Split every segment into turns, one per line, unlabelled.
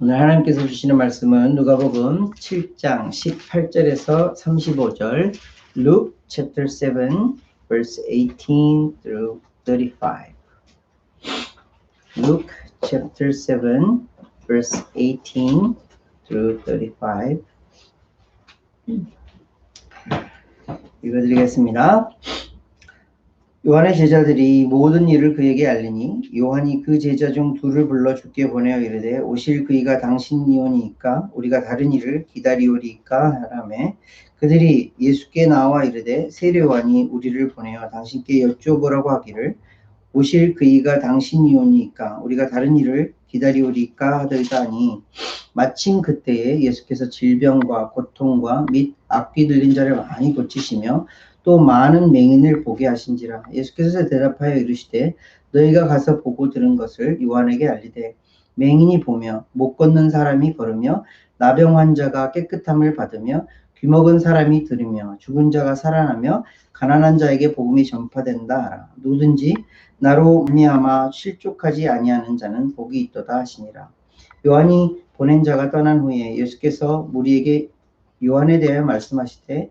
오늘 하나님께서 주시는 말씀은 누가복음 7장 18절에서 35절, Luke chapter 7 verse 18 through 35. Luke chapter 7 verse 18 through 35. 읽어드리겠습니다. 요한의 제자들이 모든 일을 그에게 알리니 요한이 그 제자 중 둘을 불러 주께 보내어 이르되 오실 그이가 당신이오니까 우리가 다른 일을 기다리오리까 하라매 그들이 예수께 나와 이르되 세례 요한이 우리를 보내어 당신께 여쭈어보라고 하기를 오실 그이가 당신이오니까 우리가 다른 일을 기다리오리까 하더이다니 마침 그때에 예수께서 질병과 고통과 및 악귀 들린 자를 많이 고치시며 또 많은 맹인을 보게 하신지라 예수께서 대답하여 이르시되 너희가 가서 보고 들은 것을 요한에게 알리되 맹인이 보며 못 걷는 사람이 걸으며 나병 환자가 깨끗함을 받으며 귀먹은 사람이 들으며 죽은 자가 살아나며 가난한 자에게 복음이 전파된다 하라. 누든지 나로 말미암아 실족하지 아니하는 자는 복이 있도다 하시니라. 요한이 보낸 자가 떠난 후에 예수께서 무리에게 요한에 대하여 말씀하시되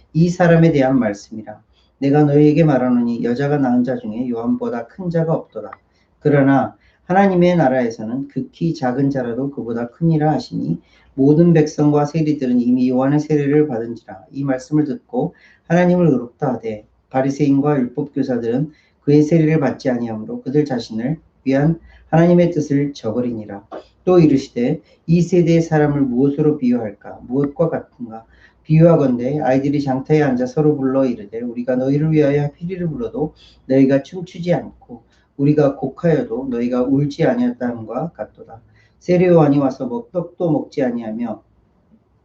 이 사람에 대한 말씀이라. 내가 너희에게 말하노니 여자가 낳은 자 중에 요한보다 큰 자가 없도다. 그러나 하나님의 나라에서는 극히 작은 자라도 그보다 크니라 하시니 모든 백성과 세리들은 이미 요한의 세례를 받은지라 이 말씀을 듣고 하나님을 의롭다 하되 바리새인과 율법 교사들은 그의 세례를 받지 아니하므로 그들 자신을 위한 하나님의 뜻을 저버리니라 또 이르시되 이 세대의 사람을 무엇으로 비유할까 무엇과 같은가 비유하건대 아이들이 장터에 앉아 서로 불러 이르되 우리가 너희를 위하여 피리를 불러도 너희가 춤추지 않고 우리가 곡하여도 너희가 울지 아니었다함과 같도다. 세례요한이 와서 먹 떡도 먹지 아니하며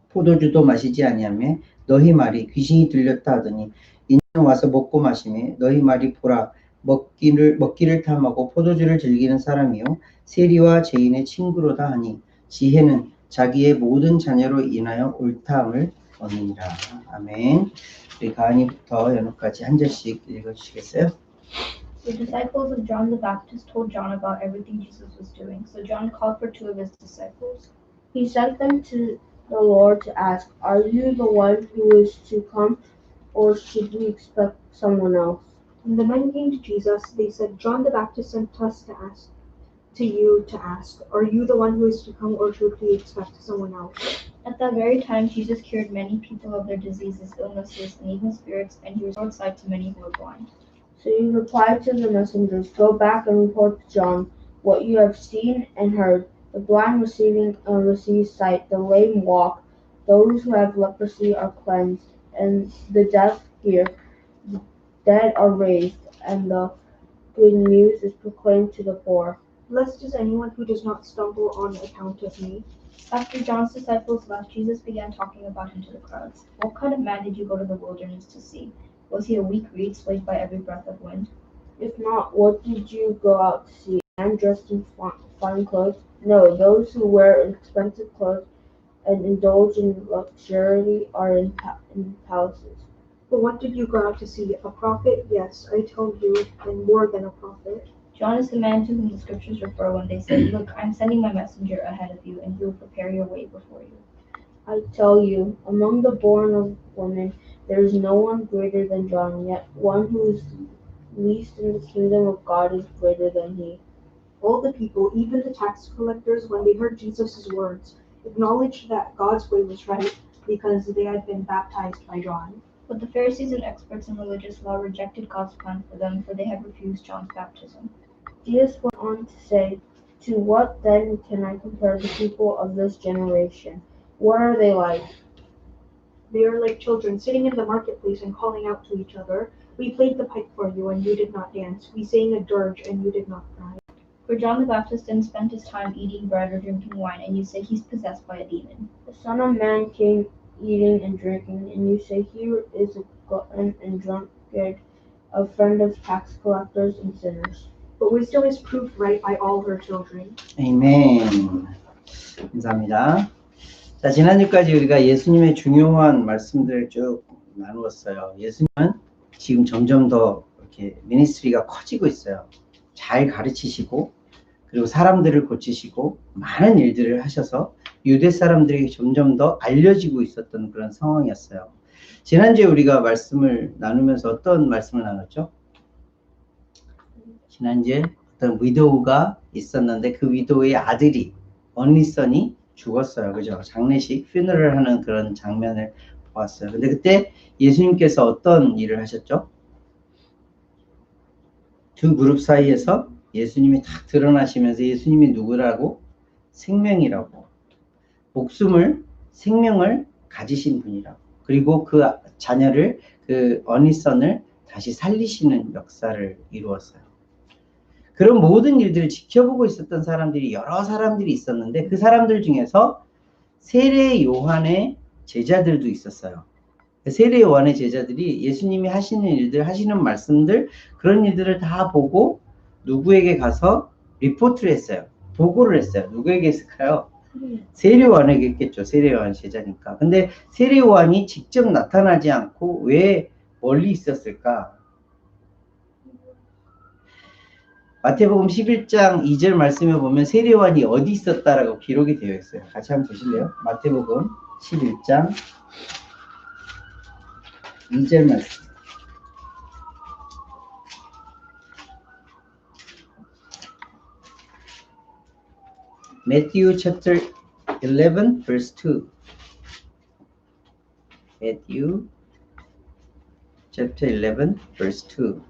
포도주도 마시지 아니하며 너희 말이 귀신이 들렸다 하더니 이는 와서 먹고 마시며 너희 말이 보라 먹기를 먹기를 탐하고 포도주를 즐기는 사람이요 세리와 죄인의 친구로다 하니 지혜는 자기의 모든 자녀로 인하여 옳다함을 얻느니라. 아멘. 우리 가은이부터 연우까지 한 절씩 읽어주시겠어요?
The disciples of John the Baptist told John about everything Jesus was doing. So John called for two of his disciples.
He sent them to the Lord to ask, Are you the one who is to come, or should we expect someone else?
When the men came to Jesus, they said, John the Baptist sent us to ask to you to ask, Are you the one who is to come, or should we expect someone else?
At that very time, Jesus cured many people of their diseases, illnesses, and even spirits, and he restored sight to many who were blind.
So he replied to the messengers, Go back and report to John what you have seen and heard. The blind receiving uh, and receive sight, the lame walk, those who have leprosy are cleansed, and the deaf hear, the dead are raised, and the good news is proclaimed to the poor.
Blessed is anyone who does not stumble on account of me.
After John's disciples left, Jesus began talking about him to the crowds. What kind of man did you go to the wilderness to see? Was he a weak reed swayed by every breath of wind?
If not, what did you go out to see? A man dressed in fine clothes? No, those who wear expensive clothes and indulge in luxury are in, pa- in palaces.
But what did you go out to see? A prophet? Yes, I told you, and more than a prophet.
John is the man to whom the scriptures refer when they say, Look, I'm sending my messenger ahead of you, and he will prepare your way before you.
I tell you, among the born of women, there is no one greater than John, yet one who is least in the kingdom of God is greater than he.
All the people, even the tax collectors, when they heard Jesus' words, acknowledged that God's way was right because they had been baptized by John.
But the Pharisees and experts in religious law rejected God's plan for them, for they had refused John's baptism.
Jesus went on to say, To what then can I compare the people of this generation? What are they like?
They are like children sitting in the marketplace and calling out to each other, We played the pipe for you, and you did not dance. We sang a dirge, and you did not cry.
For John the Baptist didn't spend his time eating bread or drinking wine, and you say he's possessed by a demon.
The Son of Man came eating and drinking, and you say he is a glutton and drunkard, a friend of tax collectors and sinners.
But wisdom is proved right by all her children.
아멘. 감사합니다. 자, 지난주까지 우리가 예수님의 중요한 말씀들을 쭉 나누었어요. 예수님은 지금 점점 더 이렇게 미니스트리가 커지고 있어요. 잘 가르치시고, 그리고 사람들을 고치시고, 많은 일들을 하셔서 유대 사람들에게 점점 더 알려지고 있었던 그런 상황이었어요. 지난주에 우리가 말씀을 나누면서 어떤 말씀을 나눴죠? 지난주에 어떤 위도우가 있었는데 그 위도우의 아들이 언니선이 죽었어요. 그죠? 장례식, 퓨너럴 하는 그런 장면을 보았어요. 근데 그때 예수님께서 어떤 일을 하셨죠? 두 그룹 사이에서 예수님이 딱 드러나시면서 예수님이 누구라고? 생명이라고. 목숨을, 생명을 가지신 분이라고. 그리고 그 자녀를, 그 언니선을 다시 살리시는 역사를 이루었어요. 그런 모든 일들을 지켜보고 있었던 사람들이 여러 사람들이 있었는데 그 사람들 중에서 세례 요한의 제자들도 있었어요. 세례 요한의 제자들이 예수님이 하시는 일들, 하시는 말씀들, 그런 일들을 다 보고 누구에게 가서 리포트를 했어요. 보고를 했어요. 누구에게 했을까요? 세례 요한에게 했겠죠. 세례 요한 제자니까. 근데 세례 요한이 직접 나타나지 않고 왜 멀리 있었을까? 마태복음 11장 2절 말씀에 보면 세례요한이 어디 있었다라고 기록이 되어 있어요. 같이 한번 보실래요? 마태복음 11장 2절 말씀. Matthew chapter 11 verse 2. Matthew chapter 11 verse 2.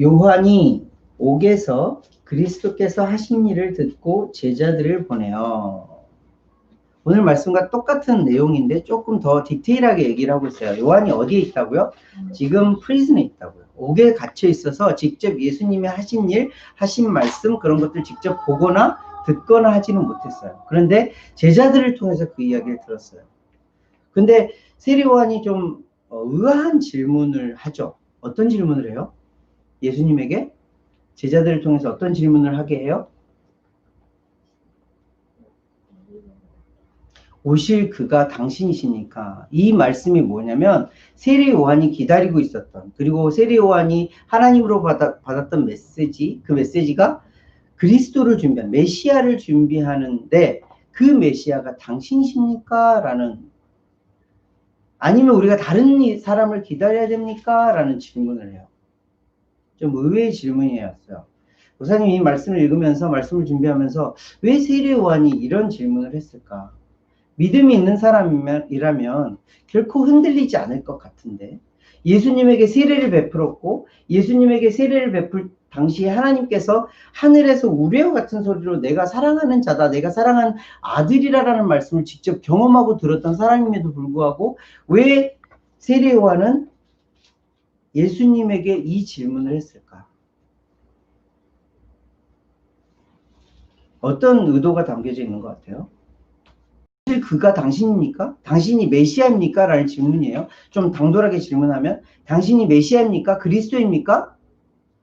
요한이 옥에서 그리스도께서 하신 일을 듣고 제자들을 보내요. 오늘 말씀과 똑같은 내용인데 조금 더 디테일하게 얘기를 하고 있어요. 요한이 어디에 있다고요? 지금 프리즌에 있다고요. 옥에 갇혀 있어서 직접 예수님이 하신 일, 하신 말씀 그런 것들 직접 보거나 듣거나 하지는 못했어요. 그런데 제자들을 통해서 그 이야기를 들었어요. 근데 세례 요한이 좀 어, 의아한 질문을 하죠. 어떤 질문을 해요? 예수님에게 제자들을 통해서 어떤 질문을 하게 해요? 오실 그가 당신이시니까 이 말씀이 뭐냐면 세례 요한이 기다리고 있었던 그리고 세례 요한이 하나님으로 받아, 받았던 메시지 그 메시지가 그리스도를 준비한 메시아를 준비하는데 그 메시아가 당신이십니까? 라는 아니면 우리가 다른 이- 사람을 기다려야 됩니까? 라는 질문을 해요. 좀 의외의 질문이었어요. 목사님 이 말씀을 읽으면서 말씀을 준비하면서 왜 세례 요한이 이런 질문을 했을까? 믿음이 있는 사람이라면 결코 흔들리지 않을 것 같은데 예수님에게 세례를 베풀었고 예수님에게 세례를 베풀 당시에 하나님께서 하늘에서 우레와 같은 소리로 내가 사랑하는 자다, 내가 사랑하는 아들이라라는 말씀을 직접 경험하고 들었던 사람임에도 불구하고 왜 세례 요한은 예수님에게 이 질문을 했을까? 어떤 의도가 담겨져 있는 것 같아요? 사실 그가 당신입니까? 당신이 메시아입니까? 라는 질문이에요. 좀 당돌하게 질문하면 당신이 메시아입니까? 그리스도입니까?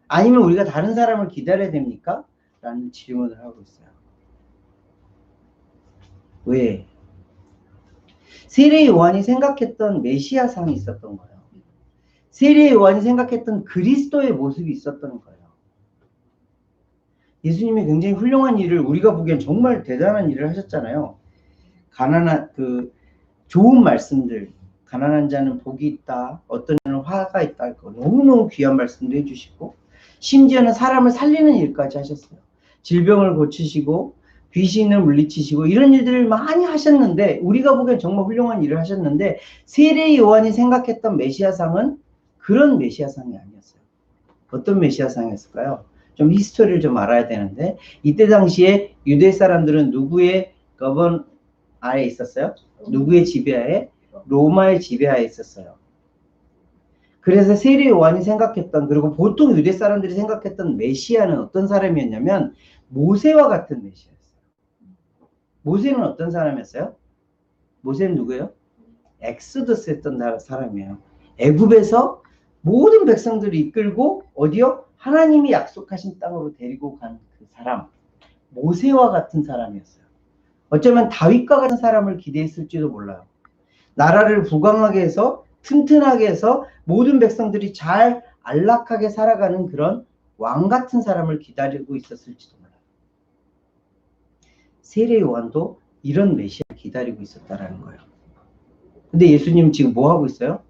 아니면 우리가 다른 사람을 기다려야 됩니까? 라는 질문을 하고 있어요. 왜? 세례 요한이 생각했던 메시아상이 있었던 거예요. 세례 요한이 생각했던 그리스도의 모습이 있었던 거예요. 예수님이 굉장히 훌륭한 일을 우리가 보기엔 정말 대단한 일을 하셨잖아요. 가난한 그 좋은 말씀들, 가난한 자는 복이 있다, 어떤 자는 화가 있다, 그 너무너무 귀한 말씀도 해주시고 심지어는 사람을 살리는 일까지 하셨어요. 질병을 고치시고 귀신을 물리치시고 이런 일들을 많이 하셨는데 우리가 보기엔 정말 훌륭한 일을 하셨는데 세례 요한이 생각했던 메시아상은 그런 메시아상이 아니었어요. 어떤 메시아상이었을까요? 좀 히스토리를 좀 알아야 되는데 이때 당시에 유대 사람들은 누구의 거번 아래 있었어요? 누구의 지배하에? 로마의 지배하에 있었어요. 그래서 세례 요한이 생각했던 그리고 보통 유대 사람들이 생각했던 메시아는 어떤 사람이었냐면 모세와 같은 메시아였어요. 모세는 어떤 사람이었어요? 모세는 누구예요? 엑소더스 했던 나- 사람이에요. 애굽에서 모든 백성들을 이끌고 어디요? 하나님이 약속하신 땅으로 데리고 간 그 사람. 모세와 같은 사람이었어요. 어쩌면 다윗과 같은 사람을 기대했을지도 몰라요. 나라를 부강하게 해서 튼튼하게 해서 모든 백성들이 잘 안락하게 살아가는 그런 왕 같은 사람을 기다리고 있었을지도 몰라요. 세례 요한도 이런 메시아를 기다리고 있었다라는 거예요. 근데 예수님 지금 뭐 하고 있어요?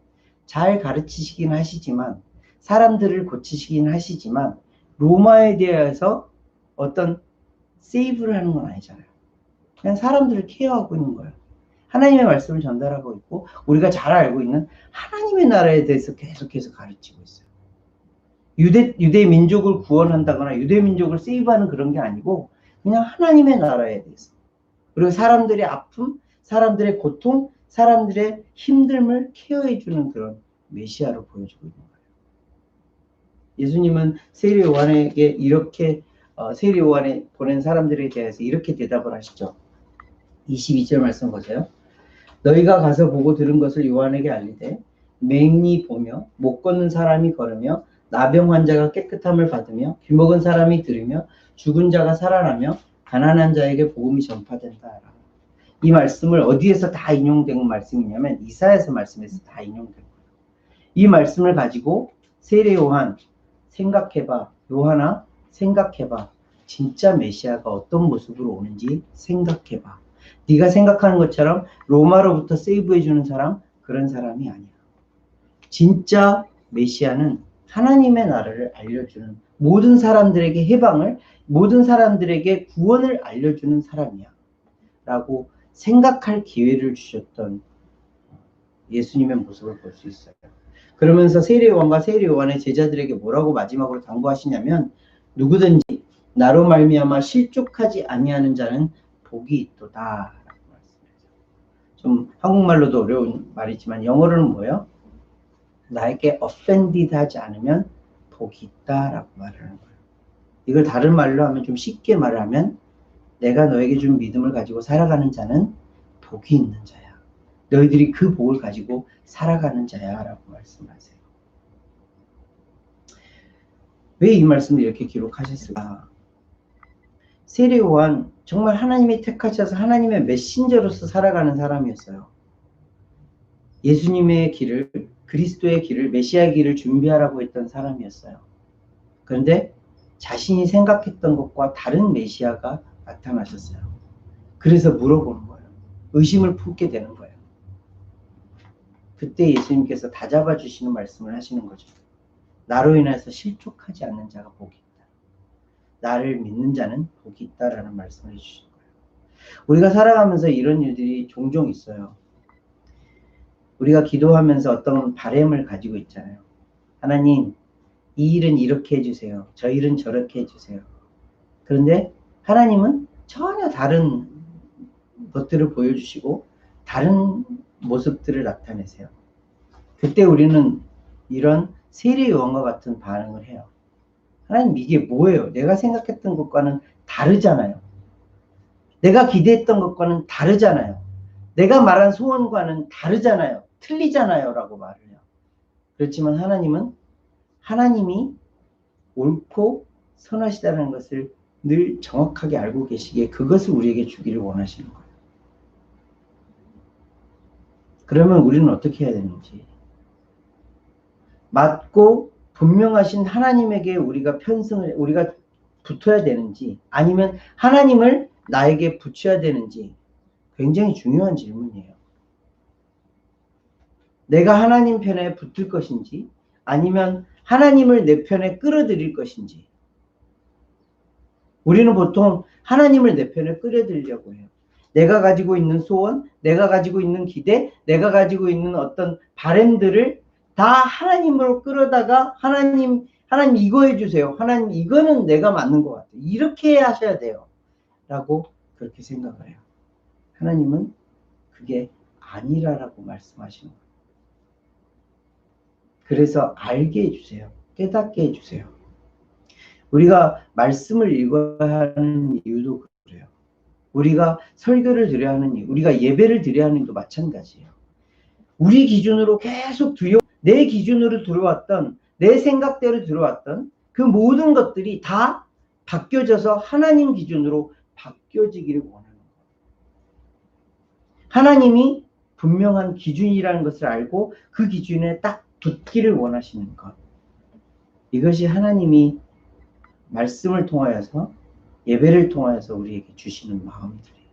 잘 가르치시긴 하시지만 사람들을 고치시긴 하시지만 로마에 대해서 어떤 세이브를 하는 건 아니잖아요. 그냥 사람들을 케어하고 있는 거예요. 하나님의 말씀을 전달하고 있고 우리가 잘 알고 있는 하나님의 나라에 대해서 계속해서 가르치고 있어요. 유대 유대 민족을 구원한다거나 유대 민족을 세이브하는 그런 게 아니고 그냥 하나님의 나라에 대해서 그리고 사람들의 아픔, 사람들의 고통, 사람들의 힘듦을 케어해 주는 그런 메시아로 보여주고 있는 거예요. 예수님은 세례 요한에게 이렇게 어, 세례 요한에 보낸 사람들에 대해서 이렇게 대답을 하시죠. 22절 말씀 보세요. 너희가 가서 보고 들은 것을 요한에게 알리되 맹인이 보며 못 걷는 사람이 걸으며 나병 환자가 깨끗함을 받으며 귀먹은 사람이 들으며 죽은 자가 살아나며 가난한 자에게 복음이 전파된다. 이 말씀을 어디에서 다 인용된 말씀이냐면 이사야서 말씀에서 다 인용된 거예요. 이 말씀을 가지고 세례 요한 생각해봐. 요한아 생각해봐. 진짜 메시아가 어떤 모습으로 오는지 생각해봐. 네가 생각하는 것처럼 로마로부터 세이브해주는 사람 그런 사람이 아니야. 진짜 메시아는 하나님의 나라를 알려주는 모든 사람들에게 해방을 모든 사람들에게 구원을 알려주는 사람이야. 라고 생각할 기회를 주셨던 예수님의 모습을 볼 수 있어요. 그러면서 세례요한과 세례요한의 제자들에게 뭐라고 마지막으로 당부하시냐면 누구든지 나로 말미암아 실족하지 아니하는 자는 복이 말씀하세요. 좀 한국말로도 어려운 말이지만 영어로는 뭐예요? 나에게 offended 하지 않으면 복이 있다라고 말하는 거예요. 이걸 다른 말로 하면 좀 쉽게 말하면 내가 너에게 준 믿음을 가지고 살아가는 자는 복이 있는 자야. 너희들이 그 복을 가지고 살아가는 자야 라고 말씀하세요. 왜 이 말씀을 이렇게 기록하셨을까? 세례 요한 정말 하나님이 택하셔서 하나님의 메신저로서 살아가는 사람이었어요. 예수님의 길을 그리스도의 길을 메시아의 길을 준비하라고 했던 사람이었어요. 그런데 자신이 생각했던 것과 다른 메시아가 나타나셨어요. 그래서 물어보는 거예요. 의심을 품게 되는 거예요. 그때 예수님께서 다 잡아주시는 말씀을 하시는 거죠. 나로 인해서 실족하지 않는 자가 복이 있다. 나를 믿는 자는 복이 있다라는 말씀을 해주시는 거예요. 우리가 살아가면서 이런 일들이 종종 있어요. 우리가 기도하면서 어떤 바램을 가지고 있잖아요. 하나님, 이 일은 이렇게 해주세요. 저 일은 저렇게 해주세요. 그런데 하나님은 전혀 다른 것들을 보여주시고 다른 모습들을 나타내세요. 그때 우리는 이런 세례 요한과 같은 반응을 해요. 하나님 이게 뭐예요? 내가 생각했던 것과는 다르잖아요. 내가 기대했던 것과는 다르잖아요. 내가 말한 소원과는 다르잖아요. 틀리잖아요. 라고 말을 해요. 그렇지만 하나님은 하나님이 옳고 선하시다는 것을 늘 정확하게 알고 계시기에 그것을 우리에게 주기를 원하시는 거예요. 그러면 우리는 어떻게 해야 되는지. 맞고 분명하신 하나님에게 우리가 편승을, 우리가 붙어야 되는지, 아니면 하나님을 나에게 붙여야 되는지 굉장히 중요한 질문이에요. 내가 하나님 편에 붙을 것인지, 아니면 하나님을 내 편에 끌어들일 것인지. 우리는 보통 하나님을 내 편에 끌어들이려고 해요. 내가 가지고 있는 소원, 내가 가지고 있는 기대, 내가 가지고 있는 어떤 바램들을 다 하나님으로 끌어다가 하나님, 하나님 이거 해주세요. 하나님 이거는 내가 맞는 것 같아요. 이렇게 하셔야 돼요. 라고 그렇게 생각을 해요. 하나님은 그게 아니라라고 말씀하시는 거예요. 그래서 알게 해주세요. 깨닫게 해주세요. 우리가 말씀을 읽어야 하는 이유도 그래요. 우리가 설교를 드려야 하는 이유, 우리가 예배를 드려야 하는 이유도 마찬가지예요. 우리 기준으로 계속 들여, 내 기준으로 들어왔던, 내 생각대로 들어왔던 그 모든 것들이 다 바뀌어져서 하나님 기준으로 바뀌어지기를 원하는 거예요. 하나님이 분명한 기준이라는 것을 알고 그 기준에 딱 붙기를 원하시는 것. 이것이 하나님이 말씀을 통하여서 예배를 통하여서 우리에게 주시는 마음들이에요.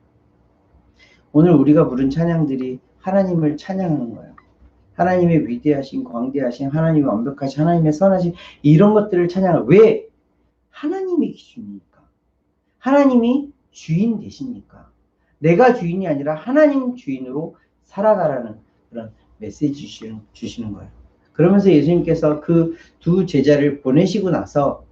오늘 우리가 부른 찬양들이 하나님을 찬양하는 거예요. 하나님의 위대하신 광대하신 하나님의 완벽하신 하나님의 선하신 이런 것들을 찬양을 왜 하나님의 기준이니까 하나님이 주인 되시니까 내가 주인이 아니라 하나님 주인으로 살아가라는 그런 메시지 주시는 거예요. 그러면서 예수님께서 그 두 제자를 보내시고 나서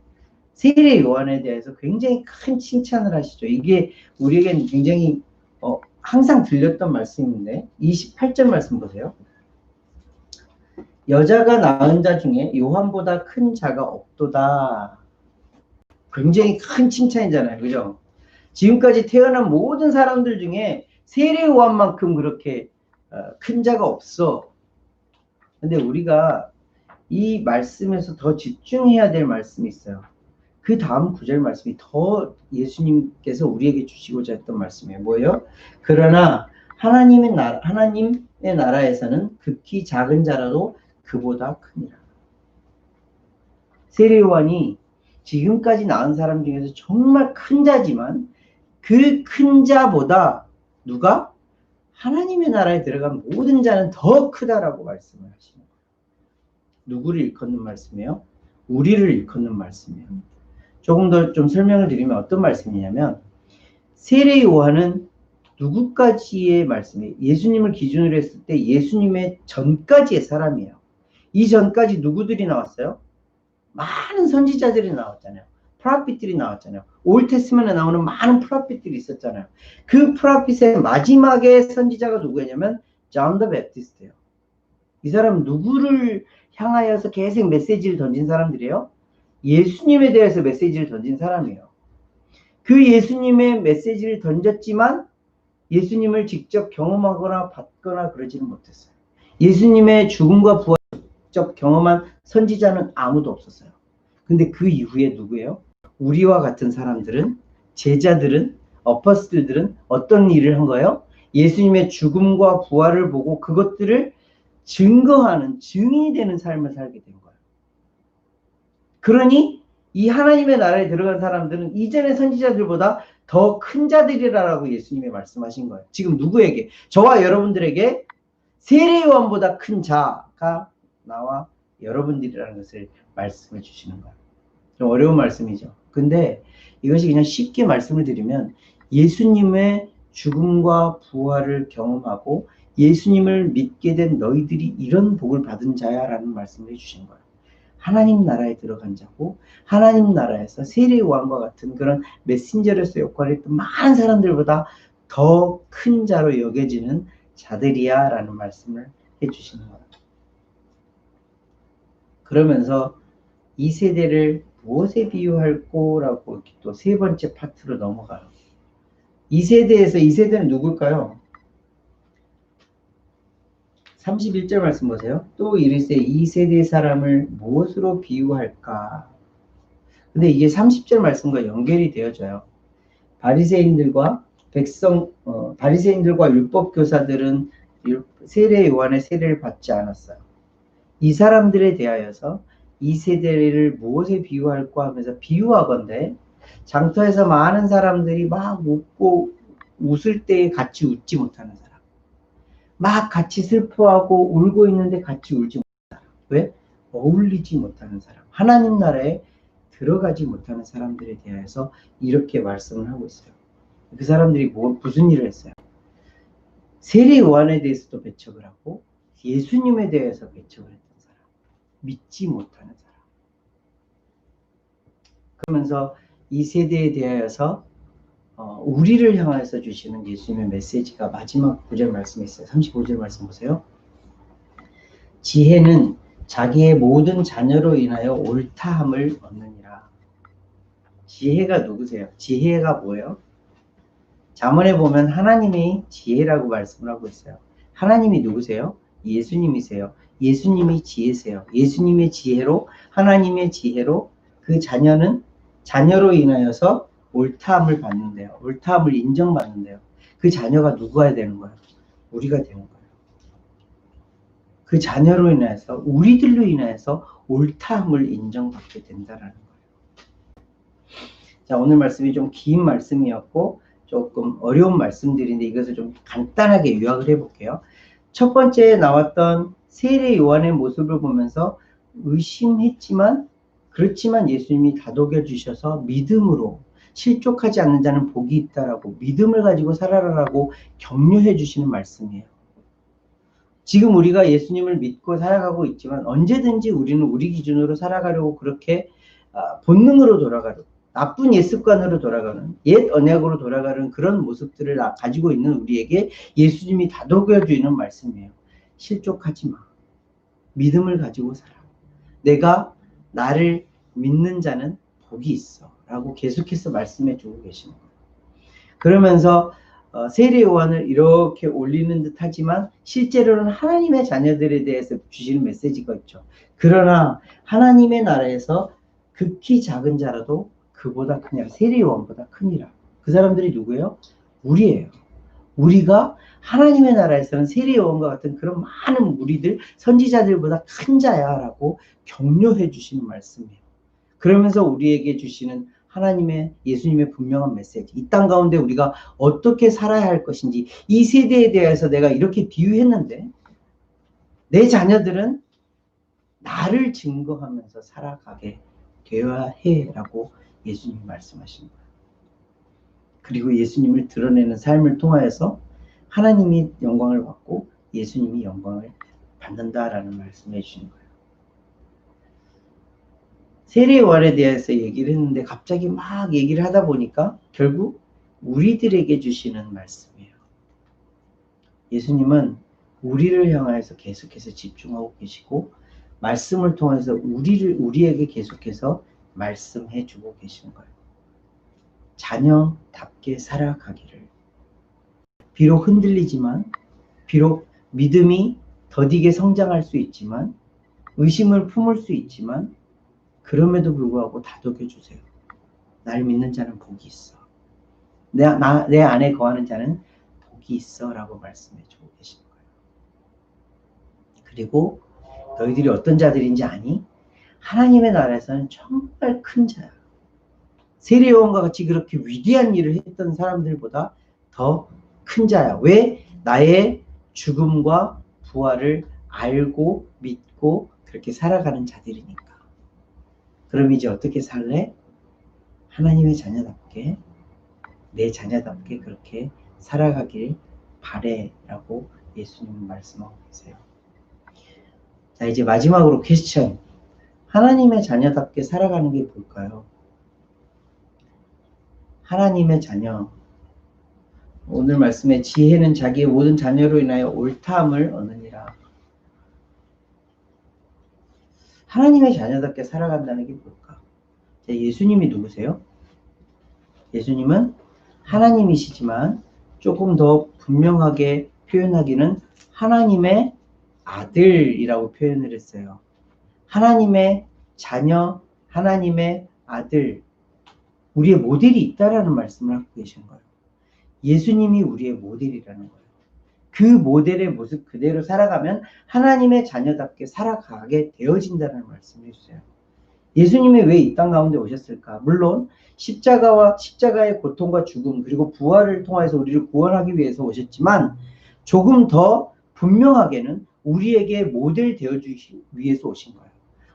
세례 요한에 대해서 굉장히 큰 칭찬을 하시죠. 이게 우리에겐 굉장히 어, 항상 들렸던 말씀인데 28절 말씀 보세요. 여자가 낳은 자 중에 요한보다 큰 자가 없도다. 굉장히 큰 칭찬이잖아요. 그죠? 지금까지 태어난 모든 사람들 중에 세례 요한만큼 그렇게 어, 큰 자가 없어. 근데 우리가 이 말씀에서 더 집중해야 될 말씀이 있어요. 그 다음 구절 말씀이 더 예수님께서 우리에게 주시고자 했던 말씀이에요. 뭐예요? 그러나 하나님의 나라, 하나님의 나라에서는 극히 작은 자라도 그보다 크니라. 세례 요한이 지금까지 낳은 사람 중에서 정말 큰 자지만 그 큰 자보다 누가 하나님의 나라에 들어간 모든 자는 더 크다라고 말씀을 하시는 거예요. 누구를 일컫는 말씀이에요? 우리를 일컫는 말씀이에요. 조금 더 좀 설명을 드리면 어떤 말씀이냐면 세례 요한은 누구까지의 말씀이에요? 예수님을 기준으로 했을 때 예수님의 전까지의 사람이에요. 이 전까지 누구들이 나왔어요? 많은 선지자들이 나왔잖아요. 프라핏들이 나왔잖아요. 올테스면에 나오는 많은 프라핏들이 있었잖아요. 그 프라핏의 마지막에 선지자가 누구냐면 존더 베프티스트예요. 이 사람 누구를 향하여서 계속 메시지를 던진 사람들이에요? 예수님에 대해서 메시지를 던진 사람이에요. 그 예수님의 메시지를 던졌지만 예수님을 직접 경험하거나 받거나 그러지는 못했어요. 예수님의 죽음과 부활을 직접 경험한 선지자는 아무도 없었어요. 근데 그 이후에 누구예요? 우리와 같은 사람들은 제자들은 어퍼스들들은 어떤 일을 한 거예요? 예수님의 죽음과 부활을 보고 그것들을 증거하는 증인이 되는 삶을 살게 된 거예요. 그러니 이 하나님의 나라에 들어간 사람들은 이전의 선지자들보다 더 큰 자들이라고 예수님이 말씀하신 거예요. 지금 누구에게? 저와 여러분들에게 세례 요한보다 큰 자가 나와 여러분들이라는 것을 말씀을 주시는 거예요. 좀 어려운 말씀이죠. 근데 이것이 그냥 쉽게 말씀을 드리면 예수님의 죽음과 부활을 경험하고 예수님을 믿게 된 너희들이 이런 복을 받은 자야라는 말씀을 해주신 거예요. 하나님 나라에 들어간 자고 하나님 나라에서 세례 요한과 같은 그런 메신저로서 역할을 했던 많은 사람들보다 더 큰 자로 여겨지는 자들이야 라는 말씀을 해주시는 거예요. 그러면서 이 세대를 무엇에 비유할 거라고 또 세 번째 파트로 넘어가요. 이 세대에서 이 세대는 누굴까요? 31절 말씀 보세요. 또 이르세 이 세대 사람을 무엇으로 비유할까? 근데 이게 30절 말씀과 연결이 되어져요. 바리새인들과 백성 어, 바리새인들과 율법 교사들은 율- 세례 요한의 세례를 받지 않았어요. 이 사람들에 대하여서 이 세대를 무엇에 비유할까 하면서 비유하건대 장터에서 많은 사람들이 막 웃고 웃을 때 같이 웃지 못하는 사람. 막 같이 슬퍼하고 울고 있는데 같이 울지 못하는 사람. 왜? 어울리지 못하는 사람. 하나님 나라에 들어가지 못하는 사람들에 대해서 이렇게 말씀을 하고 있어요. 그 사람들이 뭐, 무슨 일을 했어요? 세례 요한에 대해서도 배척을 하고 예수님에 대해서 배척을 했던 사람. 믿지 못하는 사람. 그러면서 이 세대에 대하여서 어, 우리를 향해서 주시는 예수님의 메시지가 마지막 구절 말씀에 있어요. 35절 말씀 보세요. 지혜는 자기의 모든 자녀로 인하여 옳다함을 얻느니라. 지혜가 누구세요? 지혜가 뭐예요? 자문에 보면 하나님이 지혜라고 말씀을 하고 있어요. 하나님이 누구세요? 예수님이세요. 예수님이 지혜세요. 예수님의 지혜로 하나님의 지혜로 그 자녀는 자녀로 인하여서 옳다함을 받는데요. 옳다함을 인정받는데요. 그 자녀가 누구가 되는 거예요? 우리가 되는 거예요. 그 자녀로 인해서 우리들로 인해서 옳다함을 인정받게 된다라는 거예요. 자, 오늘 말씀이 좀 긴 말씀이었고 조금 어려운 말씀들인데 이것을 좀 간단하게 요약을 해볼게요. 첫 번째 나왔던 세례 요한의 모습을 보면서 의심했지만 그렇지만 예수님이 다독여 주셔서 믿음으로 실족하지 않는 자는 복이 있다라고 믿음을 가지고 살아라라고 격려해 주시는 말씀이에요. 지금 우리가 예수님을 믿고 살아가고 있지만 언제든지 우리는 우리 기준으로 살아가려고 그렇게 아, 본능으로 돌아가려고 나쁜 옛 습관으로 돌아가는 옛 언약으로 돌아가는 그런 모습들을 나- 가지고 있는 우리에게 예수님이 다독여 주는 말씀이에요. 실족하지 마. 믿음을 가지고 살아. 내가 나를 믿는 자는 복이 있어. 라고 계속해서 말씀해 주고 계시는 거예요. 그러면서 어, 세례 요한을 이렇게 올리는 듯 하지만 실제로는 하나님의 자녀들에 대해서 주시는 메시지가 있죠. 그러나 하나님의 나라에서 극히 작은 자라도 그보다 크냐 세례 요한보다 크니라. 그 사람들이 누구예요? 우리예요. 우리가 하나님의 나라에서는 세례 요한과 같은 그런 많은 무리들 선지자들보다 큰 자야라고 격려해 주시는 말씀이에요. 그러면서 우리에게 주시는 하나님의 예수님의 분명한 메시지. 이 땅 가운데 우리가 어떻게 살아야 할 것인지 이 세대에 대해서 내가 이렇게 비유했는데 내 자녀들은 나를 증거하면서 살아가게 되어야 해라고 예수님이 말씀하신 거예요. 그리고 예수님을 드러내는 삶을 통하여서 하나님이 영광을 받고 예수님이 영광을 받는다라는 말씀해 주신 거예요. 세례요한에 대해서 얘기를 했는데 갑자기 막 얘기를 하다 보니까 결국 우리들에게 주시는 말씀이에요. 예수님은 우리를 향하여서 계속해서 집중하고 계시고 말씀을 통해서 우리를 우리에게 계속해서 말씀해 주고 계시는 거예요. 자녀답게 살아가기를. 비록 흔들리지만, 비록 믿음이 더디게 성장할 수 있지만, 의심을 품을 수 있지만, 그럼에도 불구하고 다독여 주세요. 날 믿는 자는 복이 있어. 내, 나, 내 안에 거하는 자는 복이 있어. 라고 말씀해 주고 계시는 거예요. 그리고 너희들이 어떤 자들인지 아니? 하나님의 나라에서는 정말 큰 자야. 세례요한과 같이 그렇게 위대한 일을 했던 사람들보다 더 큰 자야. 왜? 나의 죽음과 부활을 알고 믿고 그렇게 살아가는 자들이니까. 그럼 이제 어떻게 살래? 하나님의 자녀답게 내 자녀답게 그렇게 살아가길 바래라고 예수님은 말씀하고 계세요. 자 이제 마지막으로 퀘스천 하나님의 자녀답게 살아가는 게 뭘까요? 하나님의 자녀 오늘 말씀에 지혜는 자기의 모든 자녀로 인하여 옳다함을 얻느니라. 하나님의 자녀답게 살아간다는 게 뭘까? 자, 예수님이 누구세요? 예수님은 하나님이시지만 조금 더 분명하게 표현하기는 하나님의 아들이라고 표현을 했어요. 하나님의 자녀, 하나님의 아들, 우리의 모델이 있다라는 말씀을 하고 계신 거예요. 예수님이 우리의 모델이라는 거예요. 그 모델의 모습 그대로 살아가면 하나님의 자녀답게 살아가게 되어진다는 말씀을 해주세요. 예수님이 왜 이 땅 가운데 오셨을까? 물론 십자가와 십자가의 고통과 죽음 그리고 부활을 통해서 우리를 구원하기 위해서 오셨지만 조금 더 분명하게는 우리에게 모델 되어주기 위해서 오신 거예요.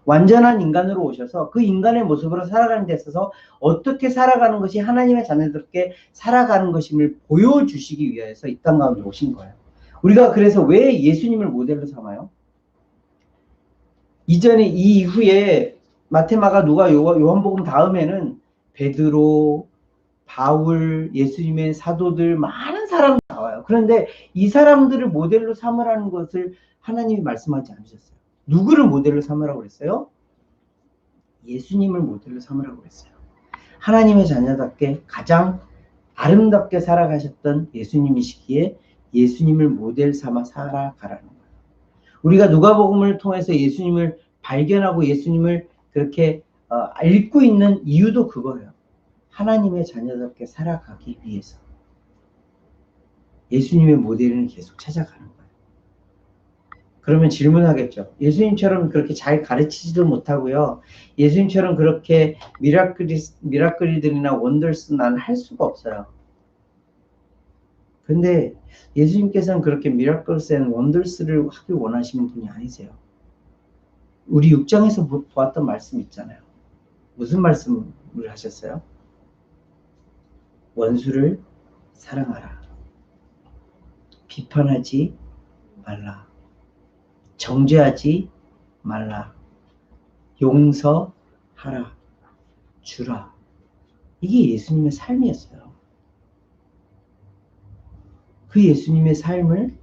완전한 인간으로 오셔서 그 인간의 모습으로 살아가는 데 있어서 어떻게 살아가는 것이 하나님의 자녀답게 살아가는 것임을 보여주시기 위해서 이 땅 가운데 오신 거예요. 우리가 그래서 왜 예수님을 모델로 삼아요? 이전에 이 이후에 마테마가 누가 요- 요한복음 다음에는 베드로, 바울, 예수님의 사도들 많은 사람 나와요. 그런데 이 사람들을 모델로 삼으라는 것을 하나님이 말씀하지 않으셨어요. 누구를 모델로 삼으라고 그랬어요? 예수님을 모델로 삼으라고 그랬어요. 하나님의 자녀답게 가장 아름답게 살아가셨던 예수님이시기에 예수님을 모델 삼아 살아가라는 거예요. 우리가 누가복음을 통해서 예수님을 발견하고 예수님을 그렇게 어, 읽고 있는 이유도 그거예요. 하나님의 자녀답게 살아가기 위해서. 예수님의 모델을 계속 찾아가는 거예요. 그러면 질문하겠죠. 예수님처럼 그렇게 잘 가르치지도 못하고요. 예수님처럼 그렇게 미라클이, 미라클들이나 원더스 나는 할 수가 없어요. 근데 예수님께서는 그렇게 미라클스 앤 원더스를 하기 원하시는 분이 아니세요. 우리 6장에서 보- 보았던 말씀 있잖아요. 무슨 말씀을 하셨어요? 원수를 사랑하라. 비판하지 말라. 정죄하지 말라. 용서하라. 주라. 이게 예수님의 삶이었어요. 그 예수님의 삶을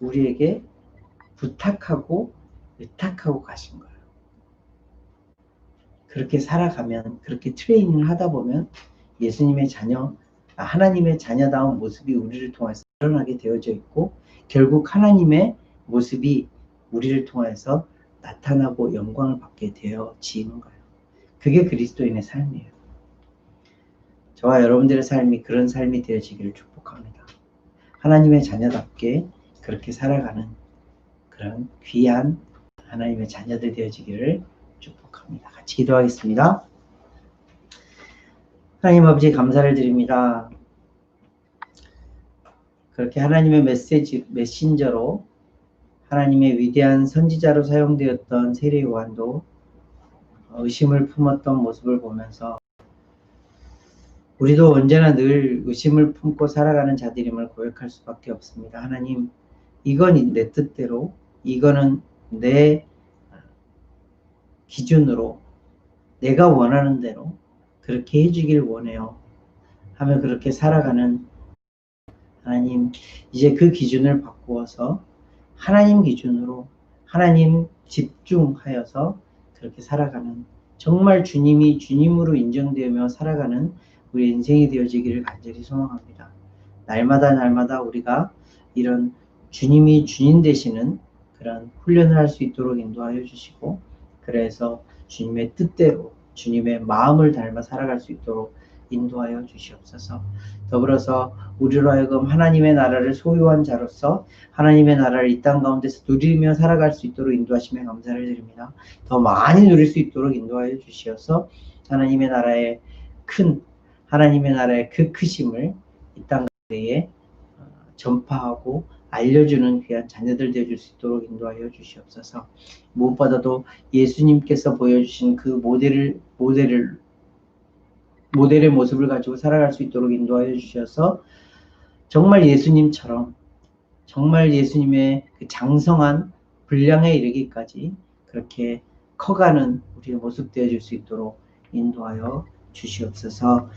우리에게 부탁하고 의탁하고 가신 거예요. 그렇게 살아가면, 그렇게 트레이닝을 하다 보면 예수님의 자녀, 아, 하나님의 자녀다운 모습이 우리를 통해서 드러나게 되어져 있고, 결국 하나님의 모습이 우리를 통해서 나타나고 영광을 받게 되어지는 거예요. 그게 그리스도인의 삶이에요. 저와 여러분들의 삶이 그런 삶이 되어지기를 축복합니다. 하나님의 자녀답게 그렇게 살아가는 그런 귀한 하나님의 자녀들 되어지기를 축복합니다. 같이 기도하겠습니다. 하나님 아버지 감사를 드립니다. 그렇게 하나님의 메시지, 메신저로 하나님의 위대한 선지자로 사용되었던 세례 요한도 의심을 품었던 모습을 보면서 우리도 언제나 늘 의심을 품고 살아가는 자들임을 고백할 수밖에 없습니다. 하나님, 이건 내 뜻대로, 이거는 내 기준으로, 내가 원하는 대로 그렇게 해주길 원해요. 하며 그렇게 살아가는 하나님, 이제 그 기준을 바꾸어서 하나님 기준으로 하나님 집중하여서 그렇게 살아가는 정말 주님이 주님으로 인정되며 살아가는 우리 인생이 되어지기를 간절히 소망합니다. 날마다 날마다 우리가 이런 주님이 주님 되시는 그런 훈련을 할 수 있도록 인도하여 주시고 그래서 주님의 뜻대로 주님의 마음을 닮아 살아갈 수 있도록 인도하여 주시옵소서. 더불어서 우리로 하여금 하나님의 나라를 소유한 자로서 하나님의 나라를 이 땅 가운데서 누리며 살아갈 수 있도록 인도하시며 감사를 드립니다. 더 많이 누릴 수 있도록 인도하여 주시어서 하나님의 나라의 큰 하나님의 나라의 그 크심을 이 땅 가운데에 어, 전파하고 알려주는 귀한 자녀들 되어줄 수 있도록 인도하여 주시옵소서. 무엇보다도 예수님께서 보여주신 그 모델을 모델을 모델의 모습을 가지고 살아갈 수 있도록 인도하여 주셔서 정말 예수님처럼 정말 예수님의 그 장성한 분량에 이르기까지 그렇게 커가는 우리의 모습 되어줄 수 있도록 인도하여 주시옵소서.